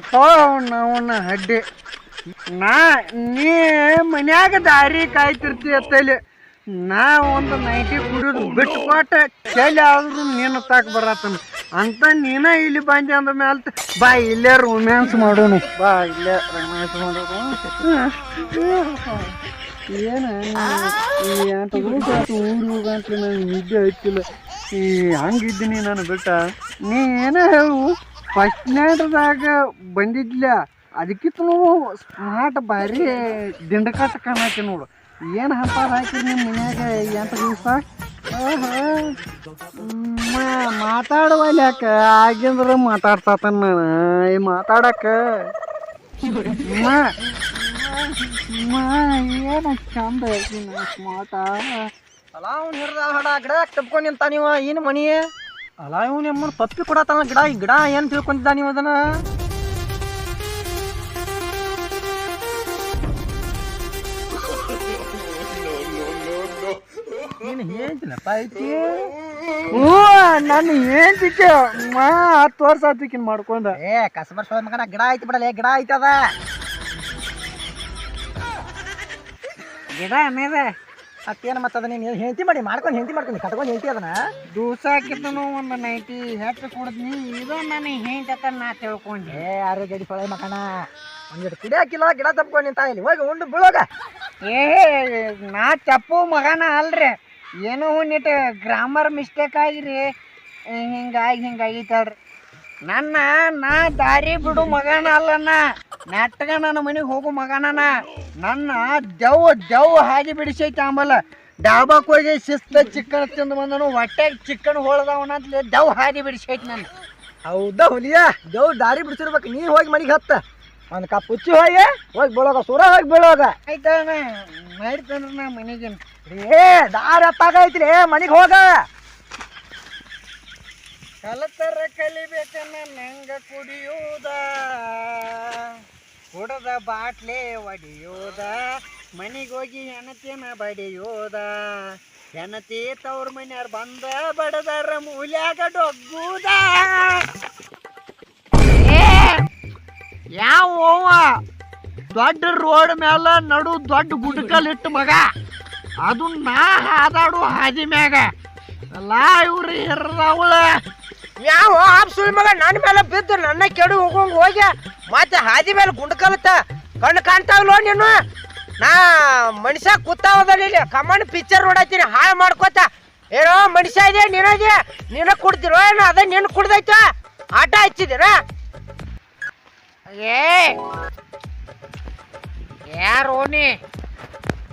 ಅಥವಾ ಅವನ ಹಡ್ಡಿ. ನಾ, ನೀ ಮನ್ಯಾಗ ದಾರಿ ಕಾಯ್ತಿರ್ತಿ ಅತ್ತಲ್ಲಿ ನಾ ಒಂದು ನೈಟಿ ಕುಡಿದು ಬಿಟ್ಟು ಕೊಟ್ಟ ಚಳಿ ಆದ್ರೂ ನೀನು ತಾಕ ಬರತ್ತನ. ಅಂತ ನೀನ ಇಲ್ಲಿ ಬಂದೆ ಅಂದ ಮೇಲೆ ಬಾ, ಇಲ್ಲೇ ರೊಮ್ಯಾನ್ಸ್ ಮಾಡೋನು ಬಾ, ಇಲ್ಲೇ ರೊಮ್ಯಾನ್ಸ್ ಮಾಡೋನು ಏನ ಊರು ನಂಗೆ ನಿದ್ದೆ ಈ ಹಂಗಿದ್ದೀನಿ ನಾನು ಬಿಟ್ಟ. ನೀ ಏನ ಹೇಳು ಫಸ್ಟ್ ನೈಟ್ದಾಗ ಬಂದಿದ್ಲ ಅದಕ್ಕಿಂತ ಸ್ಮಾರ್ಟ್ ಭಾರಿ ದಿಂಡಕಾಟ ಕಾಣಕ್ಕೆ ನೋಡು. ಏನು ಹಂಪ ಹಾಕಿ ನಿಮ್ಮ ಮನ್ಯಾಗ ಎಂಟು ದಿವಸ? ಮಾತಾಡುವಲ್ಲ ಯಾಕ? ಆಗಿಂದ್ರ ಮಾತಾಡ್ತಾತನ ನಾನು. ಈ ಮಾತಾಡಕ್ಕ ಏನು ಚಂದ ಮಾತಾ ಅಲ್ಲ, ಅವ್ನು ಹಿಡ್ದ ಹಡ ಗಿಡ ತಪ್ಕೊಂಡು ನಿಂತ ನೀವು? ಏನು ಮನಿ ಅಲ್ಲ ಇವ್ನು ಎಮ್ಮನ್ ಪಪ್ಪಿ ಕೊಡತಾನ ಗಿಡ ಈ ಗಿಡ ಏನು ತಿಳ್ಕೊಂತಿದ್ದ ನೀವು ಅದನ್ನ? ನೀನು ಹೇಳ್ತಿಲ್ಲಪ್ಪ ಐತಿ? ಹ್ಞೂ ನಾನು ಏನ್ತಿಕ್ಕೆ ಮಾ ಹತ್ತು ವರ್ಷ ಆತಿಕಿನ್ ಮಾಡ್ಕೊಂಡ. ಏ ಕಸಬರ್ ಸೋದ ಮಗನ ಗಿಡ ಐತಿ ಬಿಡಲ್ಲ ಗಿಡ ಐತದ ಗಿಡ ಅನ್ನದ ಮತ್ತೇನು ಮತ್ತದ ನೀನು ಹೆಂಡತಿ ಮಾಡಿ ಮಾಡ್ಕೊಂಡು ಹೆಂಡತಿ ಮಾಡ್ಕೊಂಡು ಕಟ್ಕೊಂಡು ಹೆಂಡತಿ ಅದನ್ನ. ದೂಸಾಕಿದ್ದನು ಒಂದು ನೈಟಿ ಹೆಚ್ಚು ಕುಡಿದ್ನಿ ಇದು ನನ್ನ ಹೇಂಟತ್ತ ನಾ ತಿಳ್ಕೊಂಡೆ. ಯಾರು ಗಡಿ ಸೊಳೆ ಮಕಣ ಒಂದಿಟ್ಟು ಕುಡಿಯಾಕಿಲ್ಲ ಗಿಡ ತಪ್ಕೊಂಡು ನಿಂತ ಇಲ್ಲಿ ಹೋಗಿ ಉಂಡು ಬೀಳೋಗ. ಏ ನಾ ಚಪ್ಪು ಮಗನ ಅಲ್ರಿ. ಏನೋ ಒಂದಿಟ್ಟು ಗ್ರಾಮರ್ ಮಿಸ್ಟೇಕ್ ಆಗಿರಿ. ಹಿಂಗಾಗಿ ಹಿಂಗಾಗಿ ತಡ್ರಿ ನನ್ನ ನಾ ದಾರಿ ಬಿಡು ಮಗನ ಅಲ್ಲನ. ನೆಟ್ಟಗ ನನ್ನ ಮನೆಗೆ ಹೋಗು ಮಗನನ. ನನ್ನ ದೆವ್ ದೆವ್ ಹಾಗೆ ಬಿಡಿಸೈತೆ ಆಮೇಲೆ. ಡಾಬಾಕ್ ಹೋಗಿ ಶಿಸ್ತ ಚಿಕ್ಕನ್ ತಿಂದು ಬಂದನು ಹೊಟ್ಟೆಗೆ ಚಿಕ್ಕನ್ ಅಂತ ದೆವ್ ಹಾದಿ ಬಿಡಿಸೈತೆ ನನ್ನ. ಹೌದಾ ಹುಲಿಯ? ದೇವ್ ದಾರಿ ಬಿಡಿಸಿರ್ಬೇಕು ನೀ ಹೋಗಿ ಮನೆಗೆ ಹತ್ತ. ಒಂದು ಕಪ್ ಹುಚ್ಚಿ ಹೋಗಿ ಹೋಗಿ ಬೀಳೋಗ ಸುರ ಹೋಗಿ ಬೀಳೋಗ. ಆಯ್ತಾನ ಮಾಡ್ತಾನ ನಾ ಮನೆಗೆ ಏ ದಾರಿ ಅಪ್ಪಾಗೈತ್ರಿ ಮನೆಗೆ ಹೋಗ. ಕಲತರ ಕಲಿಬೇಕನ್ನ ನಂಗ ಕುಡಿಯೋದ ಕುಡದ ಬಾಟ್ಲೆ ಒಡೆಯೋದ, ಮನೆಗೋಗಿ ಹೆಣತಿನ ಬಡಿಯೋದ. ಹೆಣತಿ ತವ್ರ ಮನೆಯವ್ರ ಬಂದ, ಬಡದರ ಮೂಲ್ಯಾಗ ಡೊಗ್ಗೂದ. ಯಾವ ದೊಡ್ಡ ರೋಡ್ ಮ್ಯಾಲ ನಡು ದೊಡ್ಡ ಗುಡ್ಕಲ್ ಇಟ್ಟು ಮಗ. ಅದು ನಾ ಹಾದಾಡು ಹಾದಿ ಮ್ಯಾಗ. ಇವ್ರಿ ಇವ್ರು ಹಿರ್ದವಳ ಯಾವ ಆಪ್ ಸುಳಿ ಮಗ ನನ್ನ ಮೇಲೆ ಬಿದ್ದು ನನ್ನ ಕೆಡು ಹೋಗಂಗ್ ಹೋಗಿ ಮತ್ತೆ ಹಾದಿ ಮೇಲೆ ಗುಂಡ್ ಕಲತ್ತ ಕಣ್ಣು ಕಾಣ್ತಾವಲ್ಲೋ ನೀನು? ನಾ ಮನುಷ್ಯ ಕೂತಾವದಲ್ಲಿ ಇಲ್ಲಿ. ಕಮಾಂಡ್ ಪಿಕ್ಚರ್ ನೋಡತ್ತೀನಿ ಹಾಳು ಮಾಡ್ಕೋತ. ಏನೋ ಮನುಷ್ಯ ಇದೆ ನೀನದೆ ನೀನ ಕುಡ್ದಿರೋ ಏನೋ ಅದ ನೀನು ಕುಡ್ದೈತ? ಆಟ ಹಚ್ಚಿದಿರ ಏ! ಯಾರು ನೀ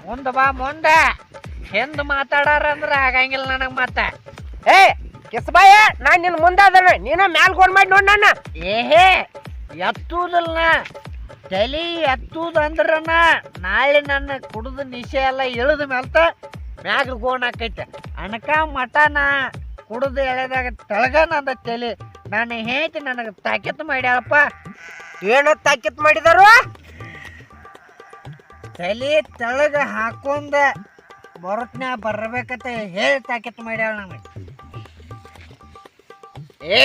ಮುಂದ ಬಾ ಮುಂದ. ಹೆಂದ್ ಮಾತಾಡಾರ ಅಂದ್ರ ಆಗಂಗಿಲ್ಲ ನನಗ್ ಮತ್ತ. ಏ ಕಿಸ್ಬಾಯ ನಾನ್ ನಿನ್ ಮುಂದೆ ಅದನ. ನೀನ ಮ್ಯಾಲ್ ಗೋಡ್ ಮಾಡಿ ನೋಡ್ ನನ್ನ. ಏಹೇ ಎತ್ತುದಿಲ್ಲ ತಲಿ ಎತ್ತುವುದಂದ್ರನ ನಾಳೆ ನನ್ನ ಕುಡಿದ ನಿಶೆ ಎಲ್ಲ ಇಳಿದ ಮೇಲ್ತ ಮ್ಯಾಗ ಗೋಣ ಹಾಕೈತೆ. ಅಣಕ ಮಟನ ಕುಡಿದು ಎಳೆದಾಗ ತಳಗ ನಂದ ತಲಿ. ನನ್ನ ಹೇಳ್ತಿ ನನಗೆ ತಾಕೆತ್ ಮಾಡ್ಯಾಳಪ್ಪ. ಏನು ತಾಕೆತ್ ಮಾಡಿದಾರು? ತಲೆ ತೆಳಗ ಹಾಕೊಂಡ ಬರತ್ನ ಬರ್ಬೇಕಂತ ಹೇಳಿ ತಾಕೆತ್ ಮಾಡ್ಯಾಳ ನನಗೆ. ಏ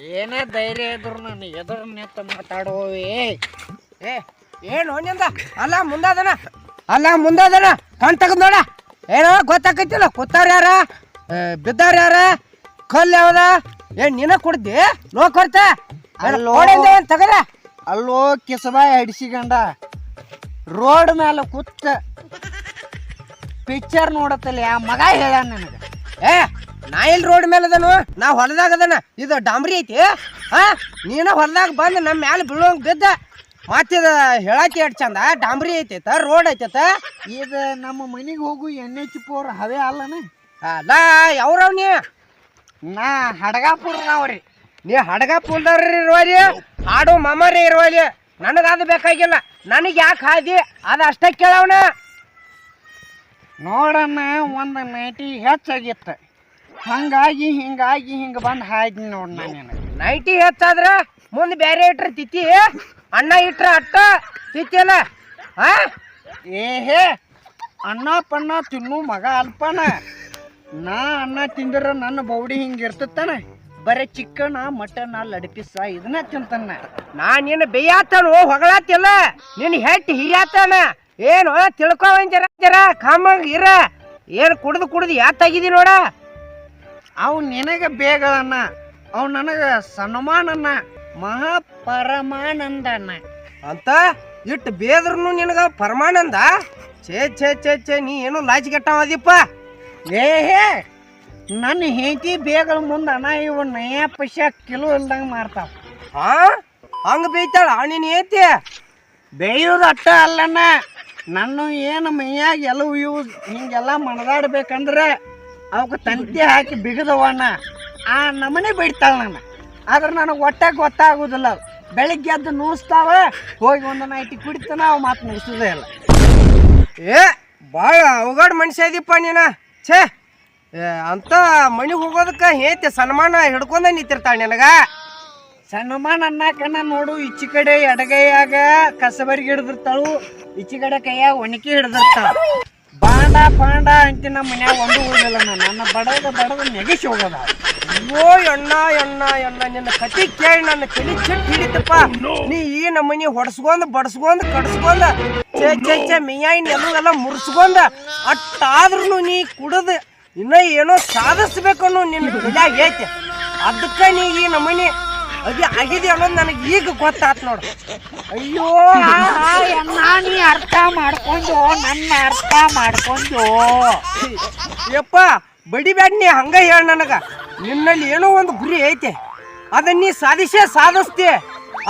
ಏನೇ ಧೈರ್ಯ ಇದ್ರು ನಾನು ಎದುರು ನಿಂತು ಮಾತಾಡುವೇ ಏ ಏನು ನಿಂದ? ಅಲ್ಲ ಮುಂದಾದನ. ಅಲ್ಲ ಮುಂದಾದನ. ಕಣ್ ತೆಗೆದ್ ನೋಡ. ಏನೋ ಗೊತ್ತಾಕೈತಿಲ್ಲ. ಕೂತಾರ ಯಾರ? ಬಿದ್ದಾರ ಯಾರ? ಕಲ್ ಯಾವ್ದ? ಏನ್ ನಿನ ಕುಡ್ದಿ? ನೋ ಕೊಡ್ತ ಅಲ್ಲೋ. ತಗದ? ಅಲ್ಲೋ ಕಿಸಬಾಯಿ ಹಡಿಸಿಕೊಂಡ ರೋಡ್ ಮೇಲೆ ಕೂತ ಪಿಕ್ಚರ್ ನೋಡತ್ತಲ್ಲ ಯಾ ಮಗ ಹೇಳ ನನಗೆ. ಏ ನಾ ಇಲ್ಲಿ ರೋಡ್ ಮೇಲೆ ಅದನು? ನಾ ಹೊಲದಾಗ ಅದನ. ಇದು ಡಾಂಬ್ರಿ ಐತಿ? ಹಾ? ನೀನ ಹೊಲದಾಗ ಬಂದು ನಮ್ಮ ಮ್ಯಾಲ ಬೀಳೋಂಗ್ ಬಿದ್ದ. ಮತ್ತಿದ ಹೇಳಕ್ಕೆ ಎಷ್ಟು ಚಂದ? ಡಾಂಬ್ರಿ ಐತೈತ ರೋಡ್ ಐತೈತ ಇದು ನಮ್ಮ ಮನೆಗೆ ಹೋಗು ಎನ್ ಎಚ್ ಪೋರ್ ಹವೇ ಅಲ್ಲನ? ಅಲ್ಲ ಯಾವ್ರವ್ ನೀ? ನಾ ಹಡಗಾಪುರ್ನವ್ರಿ ನೀ ಹಡಗಾಪುರ್ದವ್ರಿ ಇರುವಲ್ಲಿ ಹಾಡು ಮಮ್ಮರಿ ಇರುವಲ್ಲಿ. ನನಗ ಅದು ಬೇಕಾಗಿಲ್ಲ. ನನಗೆ ಯಾಕೆ ಹಾದಿ? ಅದು ಅಷ್ಟೇ ಕೇಳವನ. ನೋಡಣ್ಣ ಒಂದು ನೈಟಿ ಹೆಚ್ಚಾಗಿತ್ತು. ಹಂಗಾಗಿ ಹಿಂಗಾಗಿ ಹಿಂಗ ಬಂದು ಹಾಗೆ ನೋಡಿ ನಾನು ನಿನಗೆ. ನೈಟಿ ಹೆಚ್ಚಾದ್ರ ಮುಂದೆ ಬೇರೆ ಇಟ್ರ ತಿತ್ತಿ ಅಣ್ಣ ಇಟ್ರ ಅಟ್ಟ ತಿತ್ತಿಯಲ್ಲ ಹಾ ಏಹೇ ಅಣ್ಣ ಪಣ್ಣ ತಿನ್ನು ಮಗ ಅಲ್ಪನ. ನಾ ಅನ್ನ ತಿಂದ್ರ ನನ್ನ ಬೌಡಿ ಹಿಂಗೆ ಇರ್ತತ್ತಾನೆ ಬರೀ ಚಿಕ್ಕಣ್ಣ ಮಟನ್ ಲಡಪಿಸ ಇದನ್ನ ತಿಂತಾನ. ನಾ ನಿನ್ನ ಬೇಯಾತನು ಹೊಗಳಾತಿಲ್ಲ. ನಿನ್ನ ಹೆಟ್ಟಿ ಹಿರಿಯಾತನ. ಏನು ತಿಳ್ಕೊ ಕಾಮ ಜರ ಜರ ಕಾಮಂಗ್ ಇರ. ಏನು ಕುಡ್ದು ಕುಡ್ದು ಯಾತಾಗಿದಿ ನೋಡ? ಅವ್ ನಿನಗ ಬೇಗಳನ್ನ ಅವ್ ನನಗ ಸನ್ಮಾನನ್ನ ಮಹಾಪರಮಾನಂದನ. ಅಂತ ಇಟ್ಟು ಬೇದ್ರೂ ನಿನಗ ಪರಮಾನಂದ? ಛೇ ಛೇ ಛೇ ಛೇ ನೀ ಏನು ಲಾಜಿಗೆಟ್ಟವದಿಪ್ಪ ಏ ಹೇ ನನ್ನ ಹೆಂಡತಿ ಬೇಗಳ ಮುಂದೆ ಅಣ್ಣ ಇವು ನಯ ಪಶ ಕಿಲೋ ಇಲ್ದಂಗೆ ಮಾರ್ತಾವ ಹಾ ಹಂಗೆ ಬೇಯ್ತಾಳ? ನೀನ್ ಏತಿ ಬೇಯೋದು ಅಟ್ಟ ಅಲ್ಲಣ್ಣ ನನ್ನ ಏನು ಮೈಯಾಗ ಎಲ್ಲವೂ ಇವು ಹಿಂಗೆಲ್ಲ ಮಣದಾಡ್ಬೇಕಂದ್ರೆ ಅವಕ್ಕೆ ತಂತಿ ಹಾಕಿ ಬಿಗದವಣ್ಣ ಆ ನಮನೆ ಬಿಡ್ತಾಳೆ ನನ್ನ. ಆದ್ರೆ ನನಗೆ ಹೊಟ್ಟೆ ಗೊತ್ತಾಗೋದಿಲ್ಲ ಅವು. ಬೆಳಿಗ್ಗೆ ಎದ್ದು ನೂಸ್ತಾವ ಹೋಗಿ ಒಂದು ನೈಟಿ ಕುಡಿತಾನ ಅವು ಮಾತು ಮುಗಿಸೋದೇ ಇಲ್ಲ. ಏ ಭಾಳ ಅವಗಾಡ್ ಮನುಷ್ಯ ಇದೀಪ ನೀನ. ಛೇ ಏ, ಅಂತ ಮಣಿ ಹೋಗೋದಕ್ಕೆ ಹೇತಿ ಸನ್ಮಾನ ಹಿಡ್ಕೊಂಡ ನಿಂತಿರ್ತಾಳೆ ನಿನಗ? ಸನ್ಮಾನ ಅನ್ನಕನ ನೋಡು ಈಚಿ ಕಡೆ ಎಡಗೈಯಾಗ ಕಸಬರಿಗೆ ಹಿಡ್ದಿರ್ತಾಳು ಈಚಿ ಕಡೆ ಕೈಯಾಗ ಒಣಕಿ ಹಿಡ್ದಿರ್ತಾಳ. ಬಾಂಡ, ಪಾಂಡ ಅಂತ ನಮ್ಮ ಮನ್ಯಾಗ ಒಂದು ಉಳಿದಿಲ್ಲ ನಾನು. ನನ್ನ ಬಡದ ಬಡದ ನೆಗೆಸಿ ಹೋಗದ ಅಯ್ಯೋ, ಎಣ್ಣ ಎಣ್ಣ ಎಣ್ಣ, ನಿನ್ನ ಕತಿ ಕೇಳಿ ನನ್ನ ತಲೆ ಚಿಟ್ ಹಿಡಿತಪ್ಪ. ನೀ ಈ ನಮ್ಮನಿ ಹೊಡ್ಸ್ಕೊಂಡ್, ಬಡ್ಸ್ಕೊಂಡ್ ಕಡ್ಸ್ಕೊಂಡ್ ಚೇ ಚೇ ಚೇ ಮಿಯಾಯಿನ ಎಲ್ಲ ಮುರ್ಸ್ಕೊಂಡ ಅಟ್ಟಾದ್ರೂ ನೀ ಕುಡದು ಇನ್ನ ಏನೋ ಸಾಧಿಸ್ಬೇಕು ಅನ್ನೋ ನಿನ್ನ ತಲ್ಯಾಗ ಐತೆ. ಅದಕ್ಕ ನೀ ಈ ನಮ್ಮನಿ ಅದಿ ಆಗಿದೆ ಅನ್ನೋದು ನನಗೆ ಈಗ ಗೊತ್ತಾತ್ ನೋಡು. ಅಯ್ಯೋ ನೀ ಅರ್ಥ ಮಾಡ್ಕೊಂಡು ನನ್ನ ಅರ್ಥ ಮಾಡ್ಕೊಂಡು ಯಪ್ಪ ಬಡಿಬ್ಯಾಡ ನೀ ಹಂಗ ಹೇಳ ನನಗ. ನಿನ್ನಲ್ಲಿ ಏನೋ ಒಂದು ಗುರಿ ಐತೆ. ಅದನ್ನ ನೀ ಸಾಧಿಸೇ ಸಾಧಿಸ್ತಿ.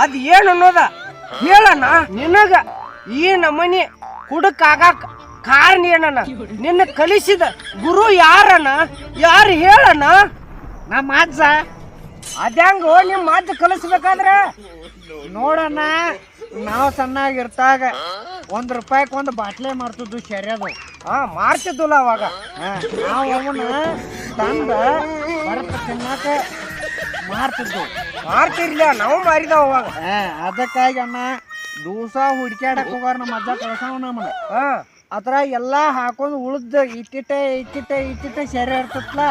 ಅದು ಏನು ಅನ್ನೋದ? ಹೇಳಣ್ಣ ನಿನಗ ಈ ನಮನಿ ಕುಡಕಾಗಕ್ಕೆ ಕಾರಣ ಏನಣ್ಣ? ನಿನ್ನ ಕಲಿಸಿದ ಗುರು ಯಾರಣ್ಣ? ಯಾರು ಹೇಳಣ್ಣ? ನಮ್ಮ ಅಜ್ಜ ಅದ್ಯಾಂಗೋ ನಿಮ್ಮ ಮಾತು ಕಲಿಸ್ಬೇಕಾದ್ರೆ? ನೋಡಣ್ಣ ನಾವು ಸಣ್ಣಾಗಿರ್ತಾಗ ಒಂದ್ ರೂಪಾಯಿಗೆ ಒಂದು ಬಾಟ್ಲೆ ಮಾರ್ತಿದ್ದು ಶರ್ಯದು. ಹಾ ಮಾರ್ತಿದ್ದಿಲ್ಲ ಅವಾಗ. ನಾವು ಅವನ್ನ ತಂದ ಬರತ್ತ ತಿನ್ನಾಕ ಮಾರ್ತಿದ್ದು ಮಾರ್ತಿರ್ಲಿಲ್ಲ ನಾವು ಮಾರಿದಾವ ಅವಾಗ. ಅದಕ್ಕಾಗಿ ಅಣ್ಣ ದಿವಸ ಹುಡ್ಕ್ಯಾಡಕ್ ಹೋಗಾರ ನಮ್ಮ ಅಜ್ಜ ಕಳ್ಸಾವ ನಮ್ಮನ್ನ ಹಾ. ಅದ್ರ ಎಲ್ಲಾ ಹಾಕೊಂಡು ಉಳ್ದ ಇಟ್ಟಿಟ್ಟೆ ಇಟ್ಟಿಟ್ಟೆ ಇಟ್ಟಿಟ್ಟೆ ಸೆರೆ ಇರ್ತತ್ಲ?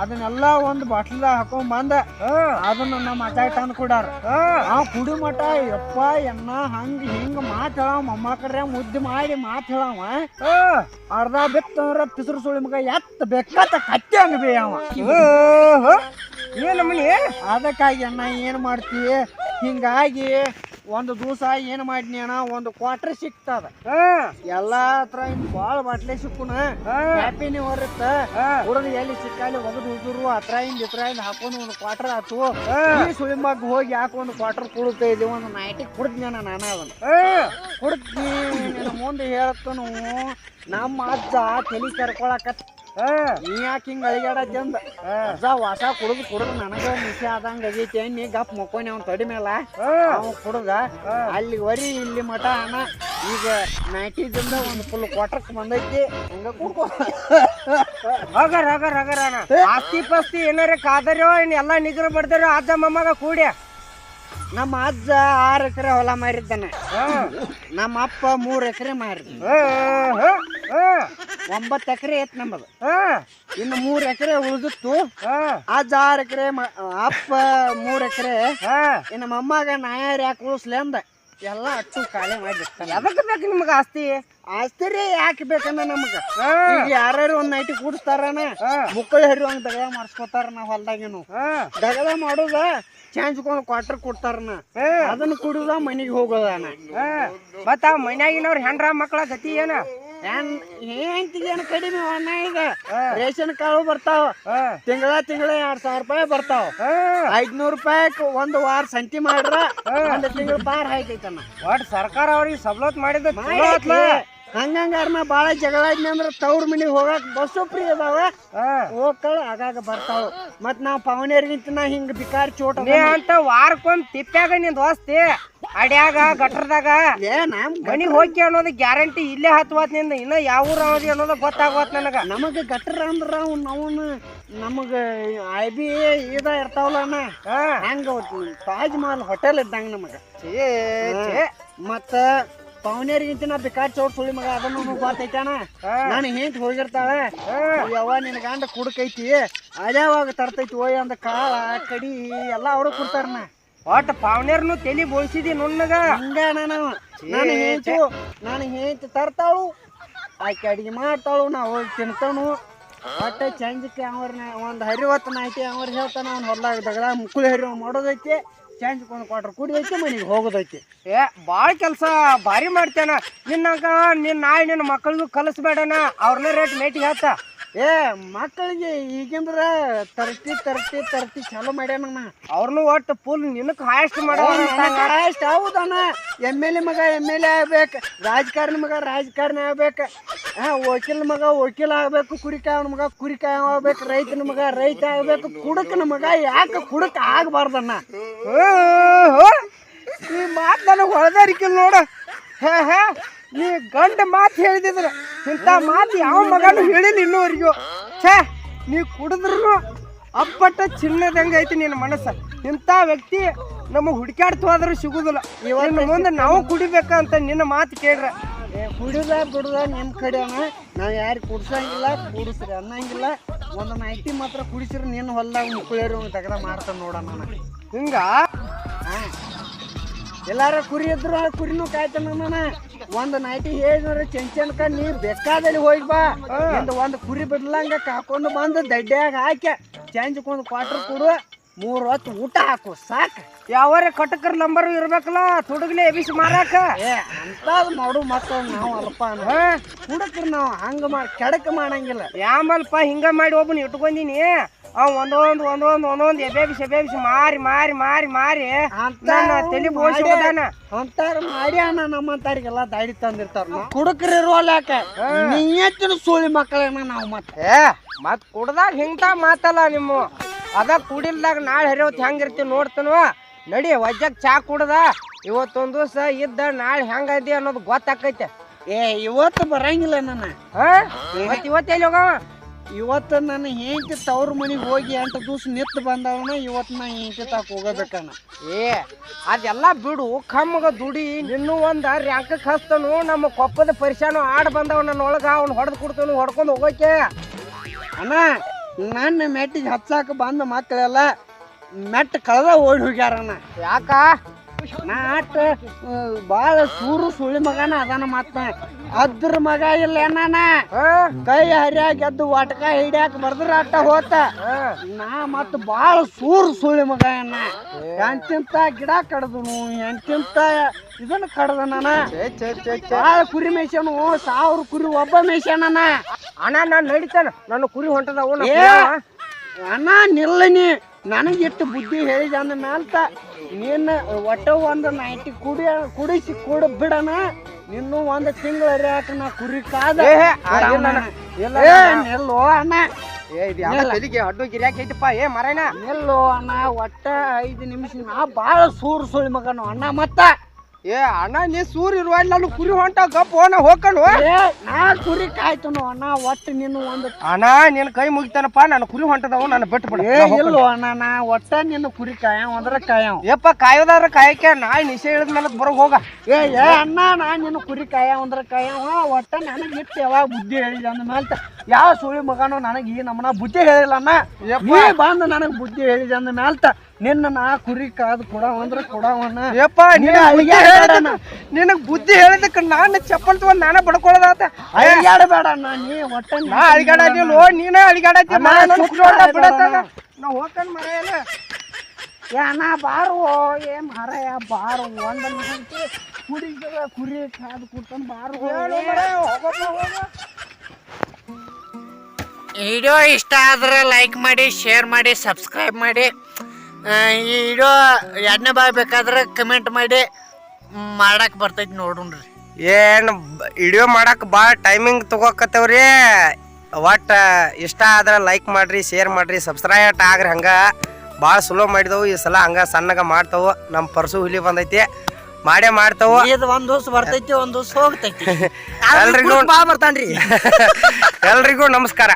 ಅದನ್ನೆಲ್ಲ ಒಂದು ಬಾಟ್ಲ ಹಾಕೊಂಡ್ ಬಂದ. ಅದನ್ನ ನಮ್ಮ ಅಜ್ಜ ತಂದು ಕೊಡಾರ. ಆ ಕುಡಿ ಮಠ ಯಪ್ಪ ಎನ್ನ ಹಂಗ ಹಿಂಗ ಮಾತ್ ಹೇಳವ. ಮೊಮ್ಮಕ್ಕಳ್ರೆ ಮುದ್ದೆ ಮಾಡಿ ಮಾತ್ ಹೇಳವ. ಅರ್ಧ ಬಿತ್ತಂದ್ರ ಪಿಸರು ಸುಳಿ ಮಗ ಎತ್ತ ಬೆಕ್ಕತ್ತ ಕತ್ತೆ ಹಂಗ ಅವ ಏನು ಮನಿ ಅದಕ್ಕಾಗಿ ಅಣ್ಣ ಏನ್ ಮಾಡ್ತಿ? ಹಿಂಗಾಗಿ ಒಂದು ದಿವಸ ಏನ್ ಮಾಡಿನಿ ಅಣ್ಣ? ಒಂದು ಕ್ವಾರ್ಟರ್ ಸಿಕ್ತದ. ಎಲ್ಲಾ ಹತ್ರ ಬಾಳ ಬಾಟ್ಲೆ ಸಿಕ್ಕುನ. ಹ್ಯಾಪಿ ಇತ್ತ. ಹುಡುಗ ಎಲ್ಲಿ ಸಿಕ್ಕಾಲಿ ಒಗದು ಉದುರು ಹತ್ರ ಇಂದ ಇತ್ರ ಹಾಕೊಂಡು ಒಂದು ಕ್ವಾರ್ಟರ್ ಆತು. ಈ ಸುಳಿ ಮಗ್ ಹೋಗಿ ಯಾಕೆ ಒಂದು ಕ್ವಾರ್ಟರ್ ಕುಡುತ್ತೆ ಇದೀವಿ ಒಂದು ನೈಟಿಗೆ ಕುಡ್ದ್ನಿ ಅಣ್ಣ ನಾನು ಅದನ್ನ. ಕುಡ್ತಿ ನಿನ್ನ ಮುಂದೆ ಹೇಳ್ತನು. ನಮ್ಮ ಅಜ್ಜ ತಲೆ ಕರ್ಕೊಳಕತ್ ನೀ ಯಾಕೆ ಹಿಂಗೆ ಅಳಿಗಾಡತ್ತಿ ಅಂದ ಅಜ್ಜ ವಾಸ ಕುಡಿದು ಕುಡಿದು ನನಗ ನಿಶೆ ಆದಂಗ ಆಗೈತಿ. ನೀ ಗಪ್ ಮಕ್ಕೋನಿ ಅವ್ನು ತಡಿ ಮೇಲ. ಅವ ಕುಡ್ದ. ಅಲ್ಲಿ ವರಿ ಇಲ್ಲಿ ಮಠ ಅಣ್ಣ. ಈಗ ನೈಟಿದಿಂದ ಒಂದು ಫುಲ್ ಕ್ವಾಟ್ರಕ್ ಬಂದೈತಿ. ಹಂಗ ಕುಡ್ಕೊ. ರಗ ಹಗರ ಹಗರ ಅಣ್ಣ. ಆಸ್ತಿ ಪಾಸ್ತಿ ಏನಾರ ಕಾದರ್ಯೋ ಎಲ್ಲ ಎಲ್ಲಾ ನಿಗ್ರ ಬಡ್ದಾರೋ ಅಜ್ಜ ಮಮ್ಮಗ ಕೂಡ್ಯ. ನಮ್ಮ ಅಜ್ಜ ಆರು ಎಕರೆ ಹೊಲ ಮಾರಿದ್ದಾನೆ. ನಮ್ಮ ಅಪ್ಪ ಮೂರ್ ಎಕರೆ ಮಾರಿದ ಒಂಬತ್ತು ಎಕರೆ ಐತ್ ನಮ್ಮದು ಇನ್ನು ಮೂರ್ ಎಕರೆ ಉಳಿದಿತ್ತು. ಅಜ್ಜ ಆರು ಎಕರೆ ಅಪ್ಪ ಮೂರ್ ಎಕರೆ. ಇನ್ನು ಮಮ್ಮಗ ನಾಯರ್ ಯಾಕೆ ಉಳಿಸ್ಲಿ ಅಂದ. ಎಲ್ಲ ಅಟ್ಟು ಖಾಲಿ ಮಾಡಿರ್ತಾನೆ. ಅದಕ್ಕೆ ಬೇಕು ನಿಮ್ಗೆ ಆಸ್ತಿ? ಆಸ್ತಿ ರೀ ಯಾಕೆ ಬೇಕಂದ ನಮಗ? ಈಗ ಯಾರ್ಯಾರು ಒಂದ್ ನೈಟಿ ಕೂಡಿಸ್ತಾರನ? ಮುಕ್ಕಳು ಹರಿವಂಗ ದಗದ ಮಾಡಿಸ್ಕೊತಾರ ನಾವ್ ಹೊಲ್ದಾಗೇನು. ದಗದ ಮಾಡೋದ ಚಾಂಚ್ಕೊಂಡ್ ಕ್ವಾರ್ಟರ್ ಕೊಡ್ತಾರನ ಅದನ್ನ ಕುಡಿದ ಮನೆಗೆ ಹೋಗೋದನ ಮತ್ತ ಆ ಮನ್ಯಾಗಿನವ್ರ ಹೆಂಡ್ರ ಮಕ್ಕಳ ಗತಿ ಏನ? ಏನ್ ಕಡಿಮೆ ಅನ್ನ ಈಗ? ರೇಷನ್ ಕಾಳು ಬರ್ತಾವ. ತಿಂಗಳ ತಿಂಗಳ ಎರಡ್ ಸಾವಿರ ರೂಪಾಯಿ ಬರ್ತಾವ. ಐದ್ನೂರ್ ರೂಪಾಯಿ ಒಂದು ವಾರ ಸಂತಿ ಮಾಡ್ರ ಒಂದ್ ತಿಂಗಳ ಪಾರ್ ಹಾಕೈತಣ್ಣ ಒಟ್ ಸರ್ಕಾರ ಅವ್ರಿಗೆ ಸವಲತ್ ಮಾಡಿದ. ಹಂಗಂಗಾರ ನಾ ಬಾಳ ಜಗಳ ಇದ್ನಿ ಅಂದ್ರೆ ತವ್ರ ಮನಿಗ್ ಹೋಗಾಕ ಬಸ್ಸು ಫ್ರೀ ಅದಾವ. ಹೋಗ್ಕಳ ಆಗಾಗ ಬರ್ತಾವ ಮತ್ ನಾವ್ ಪವನೇರ್ಗಿಂತ ನಾ ಹಿಂಗ್ ಬಿಕಾರ್ ಚೋಟ ನೀ ಅಂತ ವಾರಕ್ಕೊಮ್ಮೆ ತಿಪ್ಪ್ಯಾಗ ನಿನ್ ದೋಸ್ತಿ ಅಡ್ಯಾಗ ಗಟ್ರದಾಗ. ಏ ನಮ್ ಮನಿಗ್ ಹೋಗಿ ಅನ್ನೋದು ಗ್ಯಾರಂಟಿ ಇಲ್ಲೇ ಹತ್ವಾತ್ನಿಂದ ಇನ್ನ ಯಾವ ಊರ ಅವಧಿ ಅನ್ನೋದು ಗೊತ್ತಾಗೋತ್ ನನಗ. ನಮಗ ಗಟ್ರ ಅಂದ್ರ ನಾವು ನಮಗ ಐ ಬಿ ಇದ ಇರ್ತಾವಲ್ಲ ಅಣ್ಣ. ಹೆಂಗ ತಾಜ್ ಮಹಲ್ ಹೋಟೆಲ್ ಇದ್ದಂಗ ನಮಗ. ಛೇ, ಛೇ. ಮತ್ತ ಪವನಿಯರಿಗಿಂತ ನಾ ಬೇಕಾರ್ ಚೌಟ್ ಸುಳಿ ಮಗ ಅದನ್ನು ಗೊತ್ತೈತಾನ ನಾನು ಹಿಂಟ್ ಹೋಗಿರ್ತಾಳೆ. ಯವ್ವ ನಿನ್ ಗಂಡ ಕುಡ್ಕೈತಿ. ಅದ್ಯಾವಾಗ ತರ್ತೈತಿ ಓಯ್ ಅಂದ ಕಾಳ ಕಡಿ ಎಲ್ಲ ಅವರು ಕೊಡ್ತಾರನ ಒಟ್ಟ ಪಾವನೇರ್ನು ತಲೆ ಬೋಳ್ಸಿದಿ ನುಣ್ಣಗ. ಹಂಗ ನಾನು ನಾನು ಹೆಂಚು ನಾನು ಹೇಳ್ತು ತರ್ತಾಳು. ಆಕೆ ಅಡಿಗೆ ಮಾಡ್ತಾಳು ನಾ ಹೋಗಿ ತಿಂತಾನು. ಒಟ್ಟ ಚಂಜಕ್ಕೆ ಅವ್ರನ್ನ ಒಂದು ಹರಿವತ್ತು ನಾಯ್ತಿ ಅವ್ರು ಹೇಳ್ತಾನ ಅವ್ನು ಹೊಲ್ದಾಗ ದಗಡ ಮುಕ್ಕುಳಿ ಹರಿವ ಮಾಡೋದೈತಿ. ಚಂಜಕ್ಕೆ ಕೊಡ್ರಿ ಕೂಡಿ ಕುಡಿದೈತಿ ಮನೆಗೆ. ಹೋಗೋದೈತಿ. ಏ ಭಾಳ ಕೆಲಸ ಭಾರಿ ಮಾಡ್ತೇನ. ನಿನ್ನಂಗ ನಿನ್ನ ನಾಳೆ ನಿನ್ನ ಮಕ್ಕಳಿಗೂ ಕಲಿಸ್ಬೇಡನ. ಅವ್ರನ್ನ ರೇಟ್ ಮೇಟಿಗೆ ಹೇಳ್ತ. ಏ ಮಕ್ಕಳಿಗೆ ಈಗಿಂದ್ರ ತರ್ತಿ ತರ್ತಿ ತರ್ತಿ ಚಲೋ ಮಾಡ್ಯಾನ ಅವ್ರನ್ನೂ ಒಟ್ಟು ಫುಲ್ ನಿನಕ್ ಹಾಯಸ್ಟ್ ಅಷ್ಟ್ ಹೌದಣ್ಣ. ಎಂ ಎಲ್ ಎ ಮಗ ಎಂ ಎಲ್ ಎ ಆಗ್ಬೇಕು. ರಾಜಕಾರಣಿ ಮಗ ರಾಜಕಾರಣಿ ಆಗ್ಬೇಕು. ಹಾ ವಕೀಲ ಮಗ ವಕೀಲ ಆಗ್ಬೇಕು ಕುರಿಕಾಯನ ಮಗ ಕುರಿಕಾಯ ಆಗ್ಬೇಕು, ರೈತನ ಮಗ ರೈತ ಆಗ್ಬೇಕು, ಕುಡುಕನ ಮಗ ಯಾಕೆ ಕುಡುಕ ಆಗ್ಬಾರ್ದಣ್ಣ? ಈ ಮಾತು ನನಗೆ ಹೊಡೆದಾರಿಕಿಲ್ಲ ನೋಡ. ಹೇ ಹೇ. ನೀ ಗಂಡ ಮಾತು ಹೇಳಿದಿದ್ರೆ ಇಂಥ ಮಾತು ಯಾವ ಮಗನೂ ಹೇಳಿಲ್ಲ ಇನ್ನೂವರೆಗೂ. ಛೇ, ನೀ ಕುಡಿದ್ರು ಅಪ್ಪಟ್ಟ ಚಿನ್ನದಂಗೆ ಐತಿ ನಿನ್ನ ಮನಸ್ಸು. ಇಂಥ ವ್ಯಕ್ತಿ ನಮಗೆ ಹುಡುಕ್ಯಾಡ್ತು ಆದರೂ ಸಿಗುದಿಲ್ಲ. ಇವನ್ನ ಮುಂದೆ ನಾವು ಕುಡಿಬೇಕಂತ ನಿನ್ನ ಮಾತು ಕೇಳ್ರ. ಕುಡಿದ ಬಿಡುದ ನಿಮ್ಮ ಕಡೆ ಅಣ್ಣ. ನಾವ್ ಯಾರು ಕುಡ್ಸಂಗಿಲ್ಲ, ಕುಡಿಸ್ರಿ ಅನ್ನಂಗಿಲ್ಲ. ಒಂದು ಮೈಟಿ ಮಾತ್ರ ಕುಡಿಸ್ರಿ ನಿನ್ನ ಹೊಲ್ದಾಗ ಮುಕ್ಕಳಿರು ತೆಗ್ದ ಮಾಡ್ತಾನೆ ನೋಡ ನಾನು. ಹಿಂಗ. ಎಲ್ಲಾರ ಕುರಿ ಇದ್ರು ಕುರಿನೂ ಕಾಯ್ತಾನ ನಾನು. ಒಂದು ನೈಟಿ ಹೇಳಿದ್ರೆ ಚೆಂಚನ್ಕ ನೀ ಬೇಕಾದಲ್ಲಿ ಹೋಗಿ ಬಾ. ಒಂದು ಕುರಿ ಬಿಡ್ಲಂಗ ಕಾಕೊಂಡು ಬಂದು ದಡ್ಡ್ಯಾಗ ಹಾಕಿ ಚೆಂಚ್ಕೊಂಡು ಕ್ವಾಟ್ರ್ ಕೊಡು. ಮೂರು ಹೊತ್ತು ಊಟ ಹಾಕು ಸಾಕು. ಯಾವರೆ ಕಟಕರ್ ನಂಬರ್ ಇರ್ಬೇಕಲ್ಲ ತುಡುಗ್ಲಿ ಎಬಿಸಿ ಮಾರಾಕ. ಏ ಅಂತಾದ್ ಮಾಡು ಮಕ್ಕಳು ನಾವು ಅಲ್ಪ ಹುಡುಕ್ರಿ ನಾವು ಹಂಗ ಮಾಡಿ ಕೆಡಕ ಮಾಡಂಗಿಲ್ಲ. ಯಾಮಲ್ಪ ಹಿಂಗ ಮಾಡಿ ಒಬ್ಬನ ಇಟ್ಕೊಂಡಿನಿ ಅವ್ ಒಂದೊಂದ್ ಒಂದೊಂದ್ ಒಂದೊಂದ್ ಎಬೇಬಿಸಿ ಎಬೇಬಿಸಿ ಮಾರಿ ಮಾರಿ ಮಾರಿ ಮಾರಿ. ನನ್ನ ತಲೆ ಬೋಳ್ಸಿದಾನ ಅಂತಾರ ಮಾಡಿ ಅಣ್ಣ ನಮ್ಮಂತಾರಿಗೆಲ್ಲ ದಾಡಿ ತಂದಿರ್ತಾರ ಕುಡುಕ್ರಿ ಇರುವಲ್ಲ ಯಾಕೆ ಸುಳಿ ಮಕ್ಕಳೇನ ನಾವು ಮತ್ತೆ. ಮತ್ ಕುಡ್ದಾಗ ಹಿಂಗ ಮಾತಲ್ಲ ನಿಮ್ಮ. ಅದ ಕುಡಿಲ್ದಾಗ ನಾಳೆ ಹರಿಯೋತ್ ಹೆಂಗಿರ್ತೀವಿ ನೋಡ್ತನವ ನಡಿ ವಜ್ಜಕ್ ಚಾ ಕುಡ್ದ. ಇವತ್ತೊಂದ್ ದಿವಸ ಇದ್ದ ನಾಳೆ ಹೆಂಗೈತಿ ಅನ್ನೋದು ಗೊತ್ತಾಕೈತೆ. ಏ ಇವತ್ತು ಬರಂಗಿಲ್ಲ ನನ್ನ ಮತ್ ಇವತ್ತು ಎಲ್ಲಿ ಹೋಗವ? ಇವತ್ತು ನನ್ನ ಹೆಂಡತಿ ತವ್ರ ಮನೆಗೆ ಹೋಗಿ ಎಂಟು ದಿವ್ಸ ನಿತ್ತು ಬಂದವನ ಇವತ್ತು ನಾ ಹೆಂಡತಿ ತಾಕ ಹೋಗಬೇಕಣ್ಣ ಏ ಅದೆಲ್ಲ ಬಿಡು. ಕಮ್ಮಗ ದುಡಿ ನಿನ್ನೂ ಒಂದು ರ್ಯಾಂಕಕ್ಕೆ ಹಸ್ತನು ನಮ್ಮ ಕೊಪ್ಪದ ಪರಿಶಾನು ಆಡ್ ಬಂದವ ಒಳಗ ಅವ್ನು ಹೊಡೆದು ಕೊಡ್ತಾನು ಹೊಡ್ಕೊಂಡು ಹೋಗೋಕೆ. ಅಣ್ಣ ನನ್ನ ಮೆಟ್ಟಿಗೆ ಹಚ್ಚಾಕ ಬಂದ ಮಕ್ಕಳೆಲ್ಲ ಮೆಟ್ಟ ಕಳೆದ ಓಡಿ ಹೋಗ್ಯಾರಣ್ಣ. ಯಾಕ? ನಾ ಆಟ ಭಾಳ ಸೂರು ಸುಳಿ ಮಗನ ಅದನ ಮತ್ತ ಅದ್ರ ಮಗ ಇಲ್ಲ ಏನಾನ ಕೈ ಹರಿಯಾಗ ಎದ್ದು ವಾಟಕ ಹಿಡ್ಯಾಕ ಬರ್ದ್ರ ಅಟ್ಟ ಹೋತ. ನಾ ಮತ್ತ ಬಾಳ ಸೂರು ಸುಳಿ ಮಗ ಅಣ್ಣ. ಎಂತಿಂತ ಗಿಡ ಕಡ್ದನು ಎಂತಿಂತ ಇದನ್ನ ಕಡ್ದ ನಾನ. ಬಾಳ ಕುರಿ ಮೇಷನು ಸಾವಿರ ಕುರಿ ಒಬ್ಬ ಮೇಯ್ಸ್ಯಾನ ಅಣ್ಣ ನಾನು ನಡಿತಾನ. ನನ್ನ ಕುರಿ ಹೊಂಟದವು ಅಣ್ಣ ನಿಲ್ಲನಿ. ನನಗಿಟ್ಟು ಬುದ್ಧಿ ಹೇಳಿದ ಅಂದ ಮ್ಯಾಲ್ತ. ನೀನು ಒಟ್ಟ ಒಂದು ನೈಟಿ ಕುಡಿ ಕುಡಿಸಿ ಕುಡ ಬಿಡಣ. ನಿನ್ನೂ ಒಂದು ತಿಂಗಳ ಯಾಕ ನಾ ಕುರಿ ಕಾದ ಅಣ್ಣ. ನಿಲ್ಲೋ ಅಣ್ಣ. ನಿಲ್ಲೋ ಅಣ್ಣ ಒಟ್ಟ ಐದು ನಿಮಿಷ ನಾ ಬಾಳ ಸೂರು ಸುಳಿ ಮಗನು. ಅಣ್ಣ ಮತ್ತ. ಏ ಅಣ್ಣ ನೀ ಸೂರ್ ಇರುವ ನಾನು ಕುರಿ ಹೊಂಟ ಗಪ್ ಅಣ್ಣ ಹೋಗ್ಕೊಂಡು ಏ ನಾ ಕುರಿ ಕಾಯ್ತನು ಅಣ್ಣ ಒಟ್ಟು ನಿನ್ನ ಒಂದು ಅಣ್ಣ ನಿನ್ನ ಕೈ ಮುಗಿತಾನಪ್ಪ ನನ್ನ ಕುರಿ ಹೊಂಟದವ ನಾನು ಬಿಟ್ಟು ಬಿಡ ಇಲ್ಲೋ ಅಣ್ಣ ನಾ ಒಟ್ಟ ನಿನ್ನ ಕುರಿ ಕಾಯ ಅಂದ್ರೆ ಕಾಯ. ಯಪ್ಪ ಕಾಯೋದಾರ ಕಾಯಕ್ಕೆ ನಾಯಿ ನಿಶೆ ಇಳಿದ ಮೇಲೆ ಬರೋ ಹೋಗ. ಏ ಏ ಅಣ್ಣ ನಾ ನಿನ್ನ ಕುರಿ ಕಾಯ ಅಂದ್ರೆ ಕಾಯ ಒಟ್ಟ ನನಗೆ ಇಟ್ಟು ಯಾವಾಗ ಬುದ್ಧಿ ಹೇಳಿದ ಅಂದ ಮೇಲೆ ಯಾವ ಸುಳಿ ಮಗನು ನನಗೆ ಈ ನಮ್ಮನ ಬುದ್ಧಿ ಹೇಳಿಲ್ಲ ಅಣ್ಣ. ನೀ ಬಂದು ನನಗೆ ಬುದ್ಧಿ ಹೇಳಿದ ಅಂದ ಮೇಲ್ತ ನಿನ್ನ ನಾ ಕುರಿ ಕಾದು ಕೊಡವ ಅಂದ್ರೆ ಕೊಡವಣ್ಣ ಯಪ್ಪ ನೀ ನಿನಗ್ ಬುದ್ಧಿ ನಿನಗೆ ಹೇಳಿದಕ್ಕ ನಾನು ಚಪ್ಪಲ್ ತಗೊಂಡ್ ನಾನೇ ಬಡ್ಕೊಳ್ಳೋದಾತ ಅಳಿಗಾಡಬೇಡ ಅಣ್ಣ ನೀ ಒಟ್ಟ ನಾ ಅಳಿಗಾಡದಿಲ್ಲ ನೀನ ಬಿಡತ್ತದ. ನಾ ಹೋಗ್ತಾನ ಮರೆಯಲ್ಲ ಏ ಅಣ್ಣ ಬಾರು. ಏ ಮಾರಯ್ಯ ಬಾರು. ಒಂದ್ ನಿಮಿಷ ಕುರಿ ಕುರಿ ಕಾದು ಕುಡ್ತಾನ ಬಾರು. ವಿಡಿಯೋ ಇಷ್ಟ ಆದ್ರೆ ಲೈಕ್ ಮಾಡಿ ಶೇರ್ ಮಾಡಿ ಸಬ್ಸ್ಕ್ರೈಬ್ ಮಾಡಿ. ಈ ವಿಡಿಯೋ ಎರಡನೇ ಬಾಯಿ ಬೇಕಾದ್ರೆ ಕಮೆಂಟ್ ಮಾಡಿ ಮಾಡಕ್ ಬರ್ತೈತಿ ನೋಡ್ರಿ. ಏನ್ ವಿಡಿಯೋ ಮಾಡಕ್ ಭಾಳ ಟೈಮಿಂಗ್ ತಗೋಕತ್ತವ್ರಿ. ಒಟ್ಟ ಇಷ್ಟ ಆದ್ರೆ ಲೈಕ್ ಮಾಡ್ರಿ ಶೇರ್ ಮಾಡ್ರಿ ಸಬ್ಸ್ಕ್ರೈಬ್ ಆಗ್ರಿ ಹಂಗೆ. ಭಾಳ ಸ್ಲೋ ಮಾಡಿದವು ಈ ಸಲ ಹಂಗೆ ಸಣ್ಣಗೆ ಮಾಡ್ತಾವು. ನಮ್ಮ ಪರ್ಸು ಹುಲಿ ಬಂದೈತಿ. ಮಾಡೇ ಮಾಡ್ತಾವು. ಇದು ಒಂದು ದಿವಸ ಬರ್ತೈತಿ ಒಂದು ದಿವಸ ಹೋಗ್ತೈತಿ. ಎಲ್ರಿಗೂ ಬಾ ಬರ್ತಾನ್ರಿ. ಎಲ್ರಿಗೂ ನಮಸ್ಕಾರ.